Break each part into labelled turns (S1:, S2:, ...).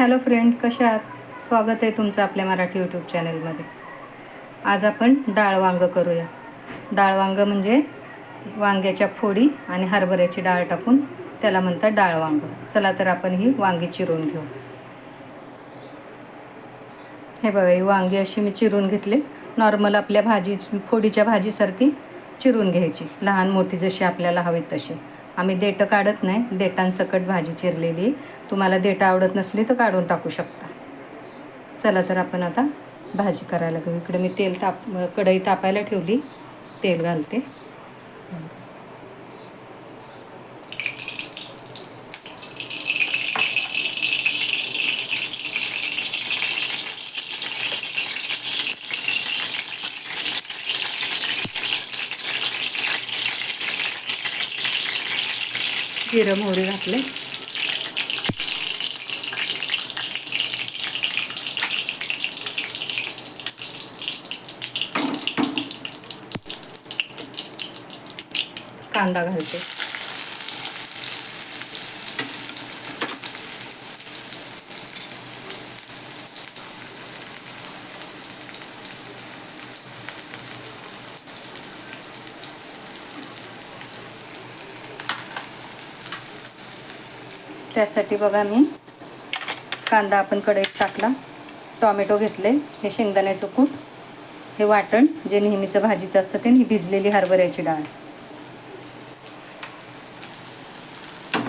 S1: Hello friend कशा आहात? स्वागत आहे तुमचं आपल्या मराठी यूट्यूब चॅनलमध्ये. आज आपण डाळ वांग करूया. डाळ वांग म्हणजे वांग्याच्या फोडी आणि हरभऱ्याची डाळ टाकून त्याला म्हणतात डाळ वांग. चला तर आपण ही वांगी चिरून घेऊ. हे बघा ही वांगी अशी मी चिरून घेतली. नॉर्मल आपल्या भाजी फोडीच्या भाजीसारखी चिरून घ्यायची. लहान मोठी जशी आपल्याला हवी तशी. आम्ही देठं काढत नाही. देठांसकट भाजी चिरलेली. तुम्हाला देठं आवडत नसली तर काढून टाकू शकता. चला तर आपण आता भाजी करायला घेऊ इकडे मी तेल ताप कढई तापायला ठेवली. तेल घालते. जिरं मोहरी घातले. कांदा घालते. त्यासाठी बघा मी कांदा आपण कढईत टाकला. टॉमॅटो घेतले हे शेंगदाण्याचं कूट हे वाटण जे नेहमीचं भाजीचं असतं ते ही भिजलेली हरभऱ्याची डाळ.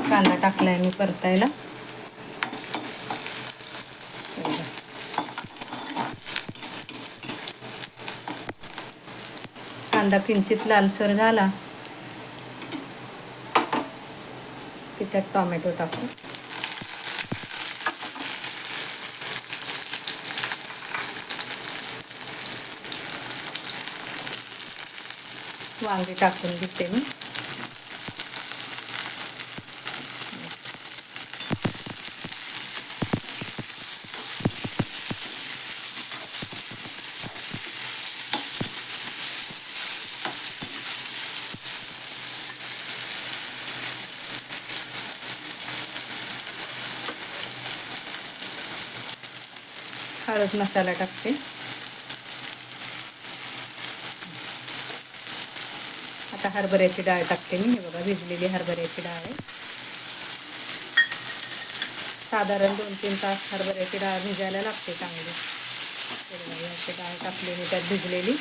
S1: कांदा टाकलाय मी परतायला. कांदा किंचित लालसर झाला की त्यात टॉमॅटो टाकू. वांगे टाकून घेते मी हळद मसाला टाकते आता हरभऱ्याची डाळ टाकते मी. हे बघा भिजलेली हरभऱ्याची डाळ आहे. साधारण दोन तीन तास हरभऱ्याची डाळ भिजायला लागते चांगली. अशी डाळ टाकली मी त्यात भिजलेली.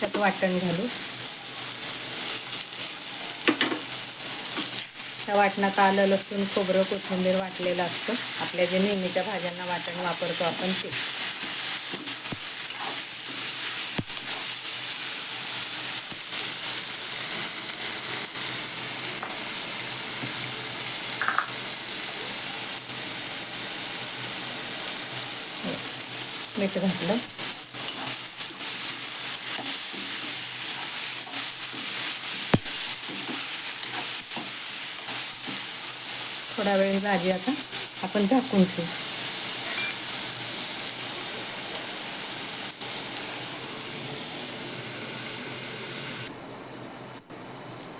S1: त्यात वाटण घालू. त्या वाटणात आलं लसूण खोबरं कोथिंबीर वाटलेलं असतं. आपल्या जे नेहमीच्या भाज्यांना वाटण वापरतो आपण ते. मीठ घातलं. थोडा वेळ भाजी आता आपण झाकून ठेवू.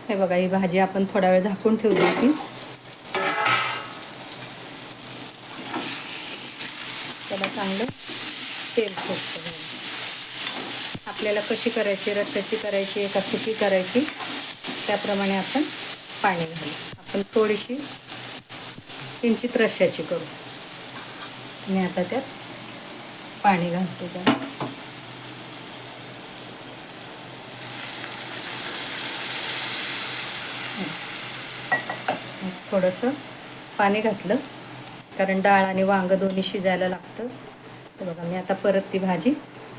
S1: हे बघा ही भाजी आपण थोडा वेळ झाकून ठेवली होती त्याला चांगलं तेल सुटतं हो. आपल्याला कशी करायची रस्त्याची करायची का सुकी करायची त्याप्रमाणे आपण पाणी घालू. आपण थोडीशी किंचित रश्याची करू. आणि आता त्यात पाणी घालतो त्या थोडंसं पाणी घातलं कारण डाळ आणि वांग दोन्ही शिजायला लागतं. तर बघा मी आता परत ती भाजी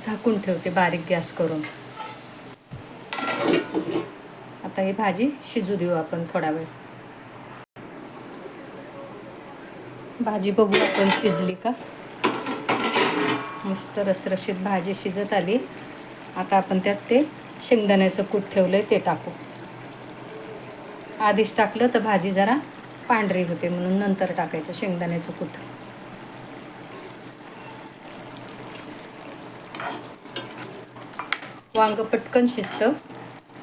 S1: झाकून ठेवते बारीक गॅस करून. आता ही भाजी शिजू देऊ आपण थोडा वेळ. भाजी बघू आपण शिजली का? मस्त रसरशीत भाजी शिजत आली. आता आपण त्यात ते शेंगदाण्याचं कूट ठेवलं आहे ते टाकू. आधीच टाकलं तर भाजी जरा पांढरी होते म्हणून नंतर टाकायचं शेंगदाण्याचं कूट. वांग पटकन शिजतं.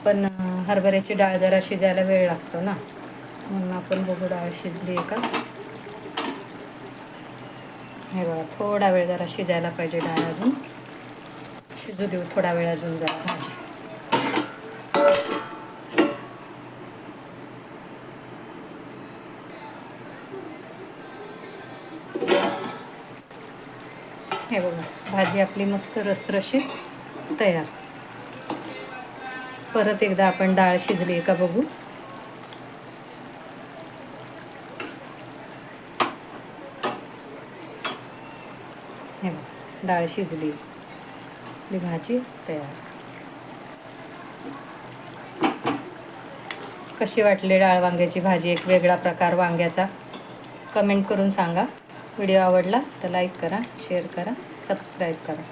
S1: पण हरभऱ्याची डाळ जरा शिजायला वेळ लागतो ना. म्हणून आपण बघू डाळ शिजली आहे का. हे बघा थोडा वेळ जरा शिजायला पाहिजे डाळ अजून. शिजू देऊ थोडा वेळ अजून जरा भाजी. हे बघा भाजी आपली मस्त रसरशीत तयार. परत एकदा आपण डाळ शिजली आहे का बघू? हे डाळ शिजली. आपली भाजी तयार. कशी वाटली डाळ वांग्याची भाजी? एक वेगळा प्रकार वांग्याचा. कमेंट करून सांगा. व्हिडिओ आवडला तर लाईक करा शेअर करा सबस्क्राईब करा.